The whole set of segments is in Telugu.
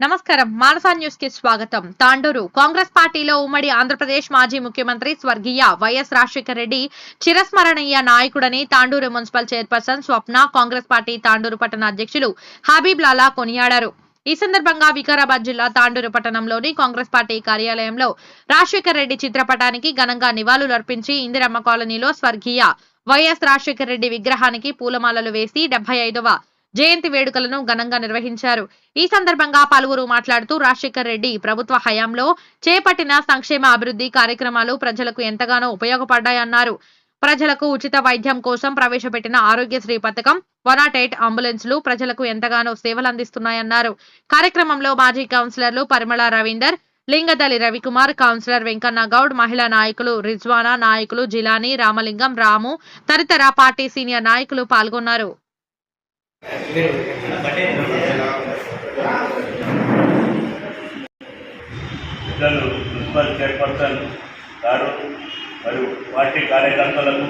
నమస్కారం. మానసా న్యూస్కి స్వాగతం. తాండూరు. కాంగ్రెస్ పార్టీలో ఉమ్మడి ఆంధ్రప్రదేశ్ మాజీ ముఖ్యమంత్రి స్వర్గీయ వైఎస్ రాజశేఖర రెడ్డి చిరస్మరణీయ నాయకుడని Tandur municipal chairperson Swapna Congress party Tandur పట్టణ అధ్యక్షులు హబీబ్ లాలా కొనియాడారు. ఈ సందర్భంగా వికారాబాద్ జిల్లా తాండూరు పట్టణంలోని కాంగ్రెస్ పార్టీ కార్యాలయంలో రాజశేఖర రెడ్డి చిత్రపటానికి ఘనంగా నివాళులు అర్పించి ఇందిరమ్మ కాలనీలో స్వర్గీయ వైఎస్ రాజశేఖర రెడ్డి విగ్రహానికి పూలమాలలు వేసి డెబ్బై ఐదవ జయంతి వేడుకలను ఘనంగా నిర్వహించారు. ఈ సందర్భంగా పలువురు మాట్లాడుతూ రాజశేఖర్ రెడ్డి ప్రభుత్వ హయాంలో చేపట్టిన సంక్షేమ అభివృద్ధి కార్యక్రమాలు ప్రజలకు ఎంతగానో ఉపయోగపడ్డాయన్నారు. ప్రజలకు ఉచిత వైద్యం కోసం ప్రవేశపెట్టిన ఆరోగ్యశ్రీ పథకం వన్ నాట్ ఎయిట్ అంబులెన్స్లు ప్రజలకు ఎంతగానో సేవలు అందిస్తున్నాయన్నారు. కార్యక్రమంలో మాజీ కౌన్సిలర్లు పరిమళ రవీందర్ లింగదలి రవికుమార్ కౌన్సిలర్ వెంకన్న గౌడ్ మహిళా నాయకులు రిజ్వానా నాయకులు జిలాని రామలింగం రాము తదితర పార్టీ సీనియర్ నాయకులు పాల్గొన్నారు. గారు పార్టీ కార్యకర్తలకు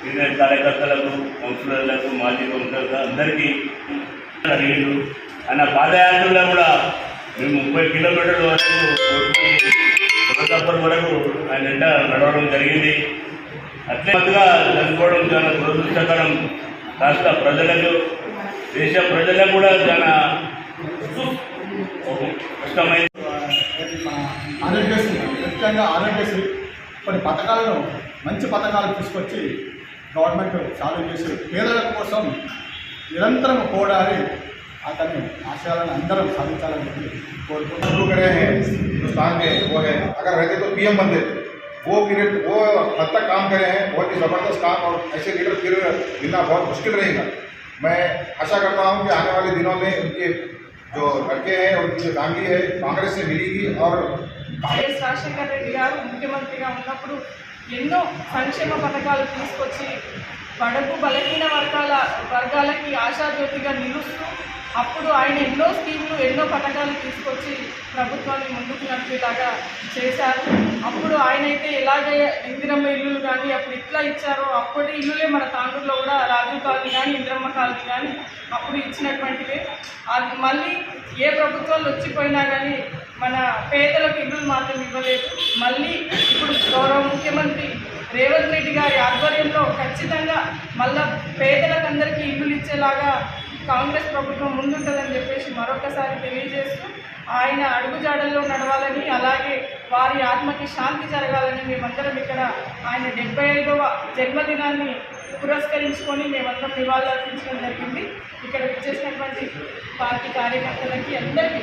సీనియర్ కార్యకర్తలకు కౌన్సిలర్లకు మాజీ కౌన్సిలర్లకు అందరికీ అడిగిండు ఆయన పాదయాత్రలో కూడా మేము ముప్పై కిలోమీటర్ల వరకు వరకు ఆయన ఎంట నడవడం జరిగింది. అట్లే కొత్తగా చనిపోవడం చాలా దురదృష్టకరం. రాష్ట్ర ప్రజలకు దేశ ప్రజలకు కూడా చాలా కష్టమైంది. ఆరోగ్యశ్రీ ముఖ్యంగా ఆరోగ్యశ్రీ. కొన్ని పథకాలను మంచి పథకాలు తీసుకొచ్చి గవర్నమెంట్ చాలు చేసి పేదల కోసం నిరంతరం పోరాడి అతని ఆశయాలను అందరం సాధించాలని చెప్పి కోరుకుంటున్నాను शुरू करे हैं हिंदुस्तान के वो है अगर रहते तो पीएम बनते वो पीरियड वो हद तक काम करे हैं बहुत ही ज़बरदस्त काम और ऐसे लीडर फिर मिलना बहुत मुश्किल रहेगा मैं आशा करता हूँ कि आने वाले दिनों में उनके जो लड़के हैं उनकी जो फैमिली है कांग्रेस से मिलेगी और వైఎస్ రాజశేఖర రెడ్డి గారు ముఖ్యమంత్రిగా ఉన్నప్పుడు ఎన్నో సంక్షేమ పథకాలు తీసుకొచ్చి బడపు బలహీన వర్గాల వర్గాలకి ఆశాజ్యోతిగా నిలుస్తూ అప్పుడు ఆయన ఎన్నో స్కీములు ఎన్నో పథకాలు తీసుకొచ్చి ప్రభుత్వాన్ని ముందుకు నడిపేలాగా చేశారు. అప్పుడు ఆయన అయితే ఎలాగే ఇందిరమ్మ ఇల్లులు కానీ అప్పుడు ఇట్లా ఇచ్చారో అప్పటి ఇల్లులే మన తాండూరులో కూడా రాజీవ్ కాలనీ కానీ ఇందిరమ్మ కాలనీ కానీ అప్పుడు ఇచ్చినటువంటివే. అది మళ్ళీ ఏ ప్రభుత్వాలు వచ్చిపోయినా కానీ మన పేదలకు ఇల్లులు మాత్రం ఇవ్వలేదు. మళ్ళీ ఇప్పుడు గౌరవ ముఖ్యమంత్రి రేవంత్ రెడ్డి గారి ఆధ్వర్యంలో ఖచ్చితంగా మళ్ళా పేదలకు అందరికీ ఇల్లులు ఇచ్చేలాగా కాంగ్రెస్ ప్రభుత్వం ముందుంటుందని చెప్పేసి మరొకసారి తెలియజేస్తూ ఆయన అడుగుజాడల్లో నడవాలని అలాగే వారి ఆత్మకి శాంతి జరగాలని మేమందరం ఇక్కడ ఆయన డెబ్బై ఐదవ జన్మదినాన్ని పురస్కరించుకొని మేమందరం నివాళులు అర్పించడం జరిగింది. ఇక్కడ వచ్చేసినటువంటి పార్టీ కార్యకర్తలకి అందరికీ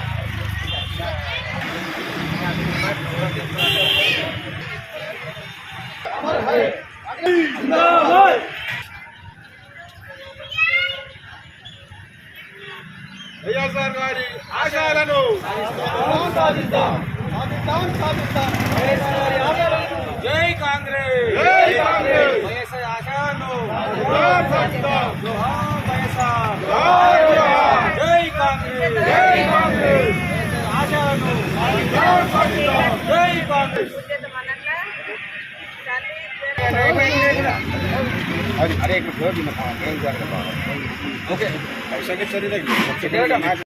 వైఎస్ఆర్ గారి ఆశయాలను జై కాంగ్రెస్. జై కాంగ్రెస్. వైఎస్ఆర్ జోహార్. జై కాంగ్రెస్. సాధిస్తాం. జై కాంగ్రెస్. అది అరే ఇక్కడ ఫ్లోర్ ఓకే సెకండ్ సరే సెకండ్